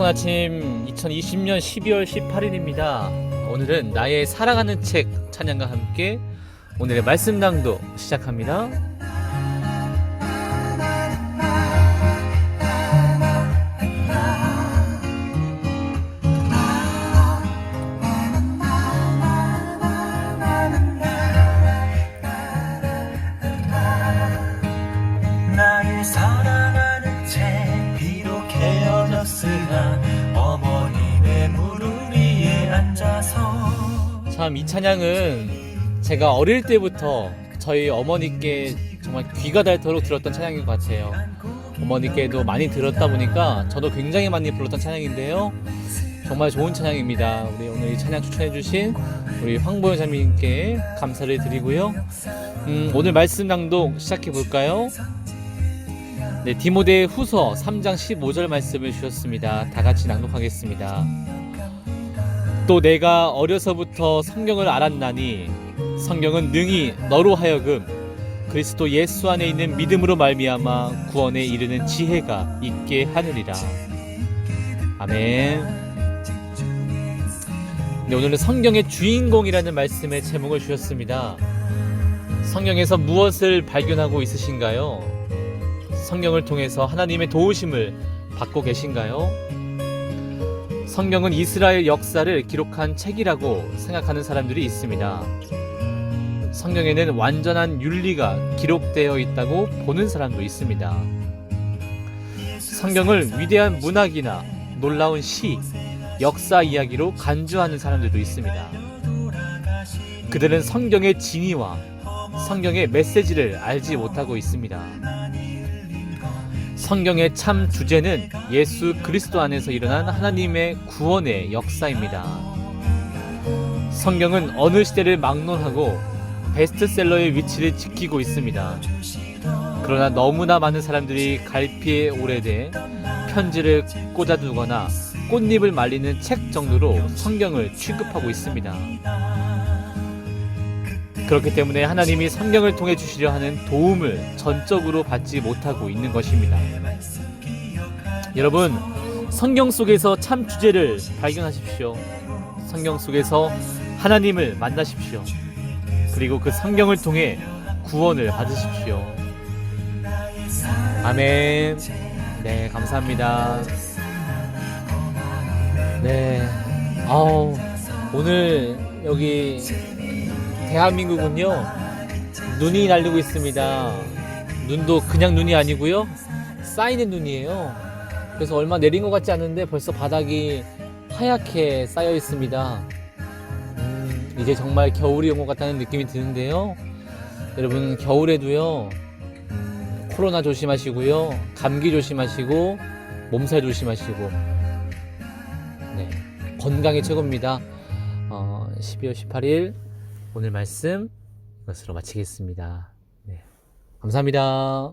행복한 아침 2020년 12월 18일입니다. 오늘은 나의 살아가는 책 찬양과 함께 오늘의 말씀 낭독 시작합니다. 참 이 찬양은 제가 어릴 때부터 저희 어머니께 정말 귀가 닳도록 들었던 찬양인 것 같아요. 어머니께도 많이 들었다 보니까 저도 굉장히 많이 불렀던 찬양인데요. 정말 좋은 찬양입니다. 우리 오늘 이 찬양 추천해주신 우리 황보영 자매님께 감사를 드리고요. 음, 오늘 말씀 낭독 시작해 볼까요? 네, 디모데 후서 3장 15절 말씀을 주셨습니다. 다 같이 낭독하겠습니다. 또 내가 어려서부터 성경을 알았나니 성경은 능히 너로 하여금 그리스도 예수 안에 있는 믿음으로 말미암아 구원에 이르는 지혜가 있게 하느니라. 아멘. 네, 오늘은 성경의 주인공이라는 말씀의 제목을 주셨습니다. 성경에서 무엇을 발견하고 있으신가요? 성경을 통해서 하나님의 도우심을 받고 계신가요? 성경은 이스라엘 역사를 기록한 책이라고 생각하는 사람들이 있습니다. 성경에는 완전한 윤리가 기록되어 있다고 보는 사람도 있습니다. 성경을 위대한 문학이나 놀라운 시, 역사 이야기로 간주하는 사람들도 있습니다. 그들은 성경의 진위와 성경의 메시지를 알지 못하고 있습니다. 성경의 참 주제는 예수 그리스도 안에서 일어난 하나님의 구원의 역사입니다. 성경은 어느 시대를 막론하고 베스트셀러의 위치를 지키고 있습니다. 그러나 너무나 많은 사람들이 갈피에 오래돼 편지를 꽂아두거나 꽃잎을 말리는 책 정도로 성경을 취급하고 있습니다. 그렇기 때문에 하나님이 성경을 통해 주시려 하는 도움을 전적으로 받지 못하고 있는 것입니다. 여러분, 성경 속에서 참 주제를 발견하십시오. 성경 속에서 하나님을 만나십시오. 그리고 그 성경을 통해 구원을 받으십시오. 아멘. 네, 감사합니다. 네. 아우, 오늘 여기 대한민국은요, 눈이 날리고 있습니다. 눈도 그냥 눈이 아니고요, 쌓이는 눈이에요. 그래서 얼마 내린 것 같지 않은데 벌써 바닥이 하얗게 쌓여 있습니다. 음, 이제 정말 겨울이 온 것 같다는 느낌이 드는데요. 여러분, 겨울에도요, 음, 코로나 조심하시고요, 감기 조심하시고, 몸살 조심하시고, 네, 건강이 최고입니다. 어, 12월 18일 오늘 말씀 이것으로 마치겠습니다. 네, 감사합니다.